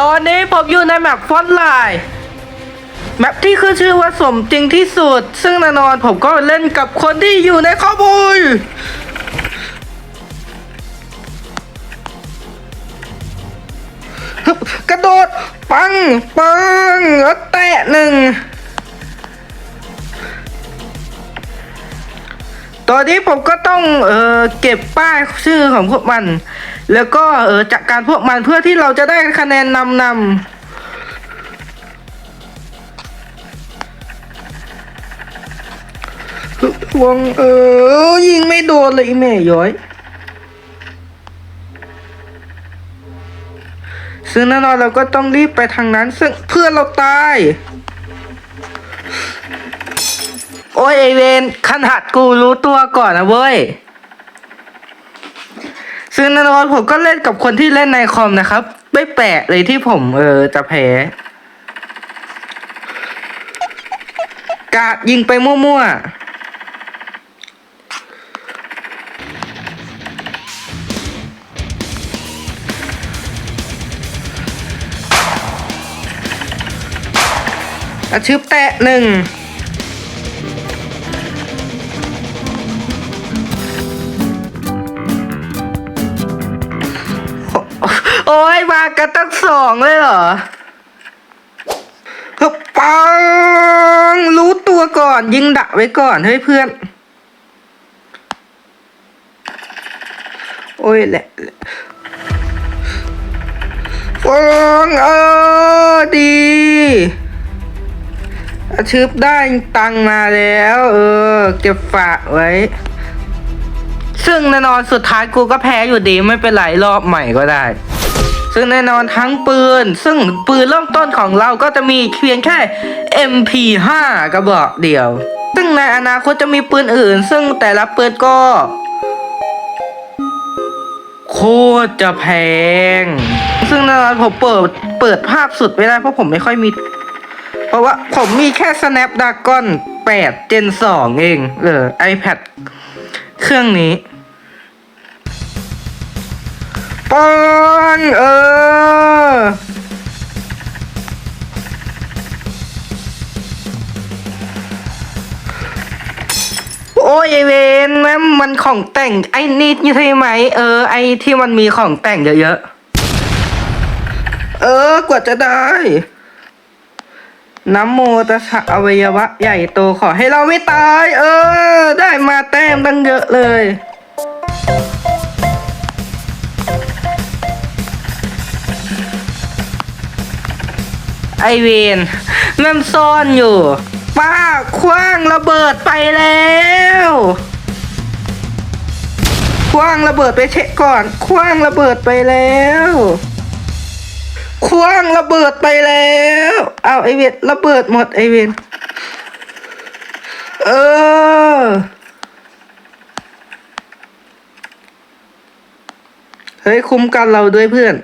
ตอนนี้ผมอยู่ในแมปฟอนไลน์แมปที่คือชื่อว่าสมจริงที่สุด ซึ่งแน่นอนผมก็เล่นกับคนที่อยู่ในข้อมูลกระโดด ปัง ปังแล้วแตะหนึ่งตอนนี้ผมก็ต้องเออเก็บป้ายชื่อของพวกมัน แล้วก็เออจัดการพวกมันเพื่อที่เราจะได้คะแนนนำนำวงเออ ยิงไม่โดนเลยแม่ย้อย ซึ่งแน่นอนเราก็ต้องรีบไปทางนั้น ซึ่งเพื่อนเราตาย โอ้ยไอเวนขนาดกูรู้ตัวก่อนนะเว้ย ซึ่งแน่นอนผมก็เล่นกับคนที่เล่นในคอมนะครับ ไม่แปลกเลยที่ผมเออจะแพ้กาดยิงไปมั่วๆอาชืบแตะหนึ่ง โอ้ยมากันตั้งสองเลยเหรอปังรู้ตัวก่อน ยิงดักไว้ก่อนเฮ้ยเพื่อน โอ้ยแหละปังเออดีอาชืบได้ตังมาแล้ว เออ เก็บฝากไว้ ซึ่งแน่นอนสุดท้ายกูก็แพ้อยู่ดีไม่เป็นไรรอบใหม่ก็ได้ ซึ่งแน่นอนทั้งปืน ซึ่งปืนเริ่มต้นของเราก็จะมีเพียงแค่ MP5 กระบอกเดียว ซึ่งในอนาคตจะมีปืนอื่น ซึ่งแต่ละปืนก็ โคตรจะแพง ซึ่งแน่นอนผมเปิดเปิดภาพสุดไม่ได้เพราะผมไม่ค่อยมี เพราะว่าผมมีแค่ Snapdragon 8 Gen 2 เอง เออ iPad เครื่องนี้ ปอนเออ โอ้ยไอเวนแม่งมันของแต่งไอ้นี่ใช่ไหม เออ ไอที่มันมีของแต่งเยอะๆ เออ กว่าจะได้ น้ำโมตสสะอวัยวะใหญ่โตขอให้เราไม่ตาย เออ ได้มาแต้มตั้งเยอะเลย ไอเวนแม่มซ่อนอยู่ ป้าคว้างระเบิดไปแล้วคว้างระเบิดไปเช็คก่อนคว้างระเบิดไปแล้วคว้างระเบิดไปแล้ว เอาไอเวนระเบิดหมดไอเวนเออเฮ้ยคุ้มกันเราด้วยเพื่อน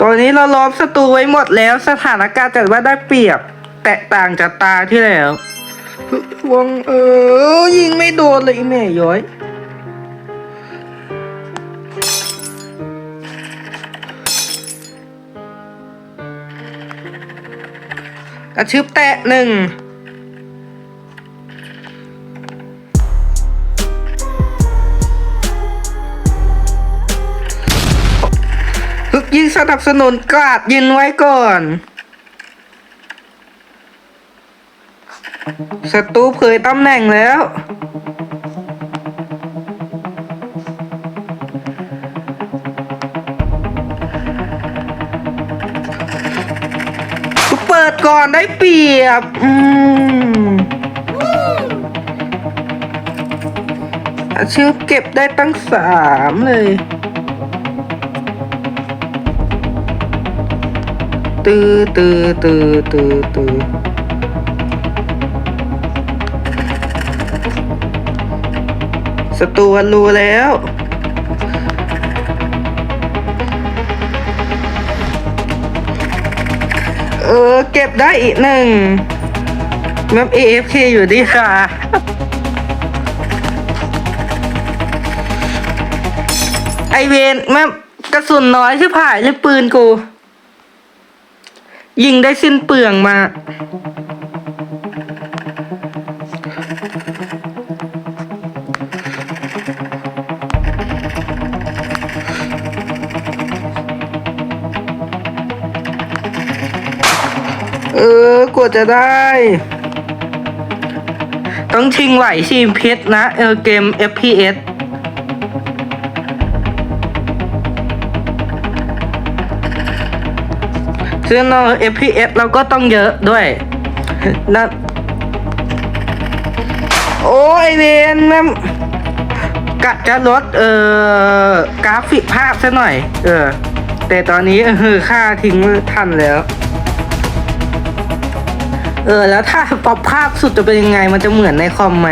ตอ นี้เราล้อมศัตรูไว้หมดแล้วสถานการณ์จัดว่าได้เปรียบ แตกต่างจากตาที่แล้ววงเออยิงไม่โดนเลยแม่ย้อยกระชืบแตะหนึ่ง สนับสนุนกราดยินไว้ก่อนศัตรูเผยตำแหน่งแล้ว เปิดก่อนได้เปรียบ อืมชื่อเก็บได้ตั้งสามเลย ตือตือตือตือตือสตูวันรู้แล้ว เออ เก็บได้อีกหนึ่งแมป AFK อยู่ดีค่ะไอเวนแมปกระสุนน้อยชิบหายเลยปืนกู ยิงได้สิ้นเปลืองมา เออกว่าจะได้ ต้องชิงไหวชิงเพชรนะ เออเกม FPS ซึ่งเรา FPS เราก็ต้องเยอะด้วยนะโอ้ยเวนแม่งกะจะลดเอ่อกราฟิกภาพซะหน่อย เออ แต่ตอนนี้เออค่าทิ้งทันแล้ว เออ แล้วถ้าปรับภาพสุดจะเป็นยังไงมันจะเหมือนในคอมไหม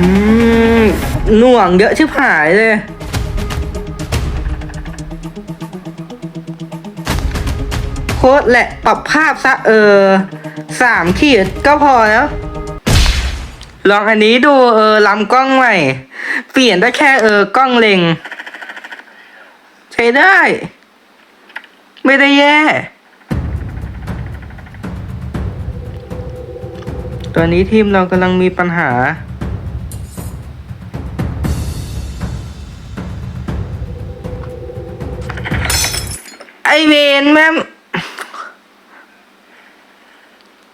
อืมหน่วงเยอะชิบหายเลย ตรแหละปรับภาพซะเออสามขีดก็พอแล้ว ลองอันนี้ดูเออลำกล้องใหม่เปลี่ยนได้แค่เออกล้องเล็ง ใช้ได้ ไม่ได้แย่ตอนนี้ทีมเรากำลังมีปัญหา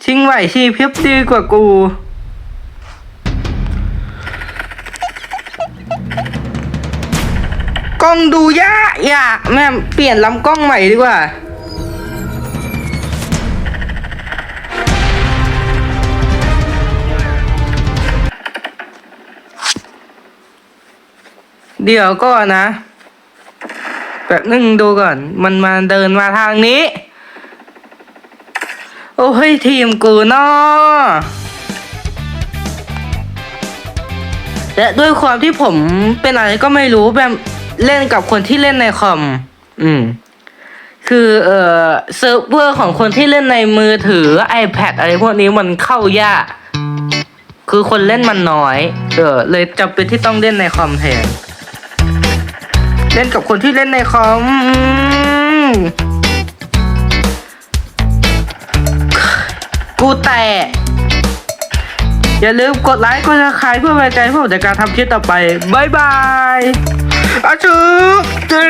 ชิงไหวชีเพียบดีกว่ากู กล้องดูยากอยากแม่เปลี่ยนลำกล้องใหม่ดีกว่า เดี๋ยวก่อนนะ แบบนึงดูก่อน มันมาเดินมาทางนี้ อ้ย ทีมกูเนาะและด้วยความที่ผมเป็นอะไรก็ไม่รู้แบบเล่นกับคนที่เล่นในคอม อืม คือเอ่อเซิร์ฟเวอร์ของคนที่เล่นในมือถือ iPad อะไรพวกนี้มันเข้ายาก คือคนเล่นมันน้อย เออ เลยจำเป็นที่ต้องเล่นในคอมแทน เล่นกับคนที่เล่นในคอม กูแตะอย่าลืมกดไลค์กดซับสไครต์เพื่อเป็นกำลังใจให้ผมในการทำคลิปต่อไปบายบายอาชุกจี